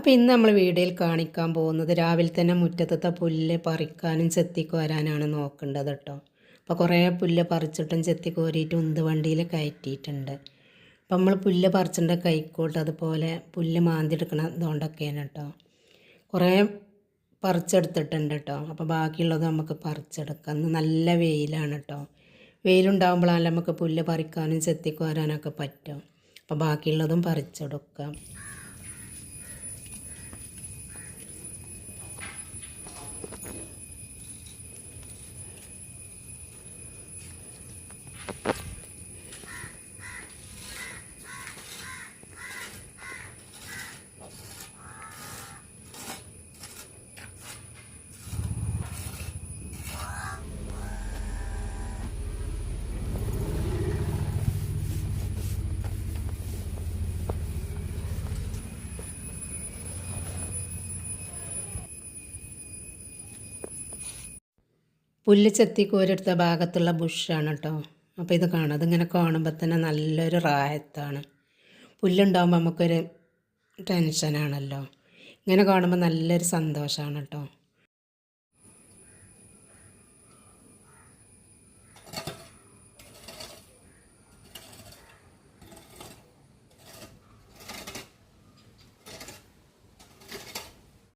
അപ്പോൾ ഇന്ന് നമ്മൾ വീഡിയോയിൽ കാണിക്കാൻ പോകുന്നത് രാവിലെ തന്നെ മുറ്റത്തത്തെ പുല്ല് പറിക്കാനും ചെത്തിക്കോരാനാണ് നോക്കേണ്ടത് കേട്ടോ. അപ്പോൾ കുറേ പുല്ല് പറിച്ചിട്ടും ചെത്തിക്കോരിയിട്ടും ഉന്ത് വണ്ടിയിൽ കയറ്റിയിട്ടുണ്ട്. അപ്പം നമ്മൾ പുല്ല് പറിച്ചിട്ട് കൈക്കോട്ട് അതുപോലെ പുല്ല് മാന്തിയെടുക്കണ ഇതുകൊണ്ടൊക്കെയാണ് കേട്ടോ. കുറേ പറിച്ചെടുത്തിട്ടുണ്ട് കേട്ടോ. അപ്പോൾ ബാക്കിയുള്ളത് നമുക്ക് പറിച്ചെടുക്കാം. ഇന്ന് നല്ല വെയിലാണ് കേട്ടോ. വെയിലുണ്ടാകുമ്പോഴാണ് നമുക്ക് പുല്ല് പറിക്കാനും ചെത്തിക്കോരാനൊക്കെ പറ്റും. അപ്പോൾ ബാക്കിയുള്ളതും പറിച്ചെടുക്കാം. പുല്ല് ചെത്തി കോരെടുത്ത ഭാഗത്തുള്ള ബുഷാണ് കേട്ടോ അപ്പോൾ ഇത് കാണാം. അതിങ്ങനെ കാണുമ്പോൾ തന്നെ നല്ലൊരു റായത്താണ് പുല്ലുണ്ടാകുമ്പോൾ നമുക്കൊരു ടെൻഷനാണല്ലോ. ഇങ്ങനെ കാണുമ്പോൾ നല്ലൊരു സന്തോഷമാണ് കേട്ടോ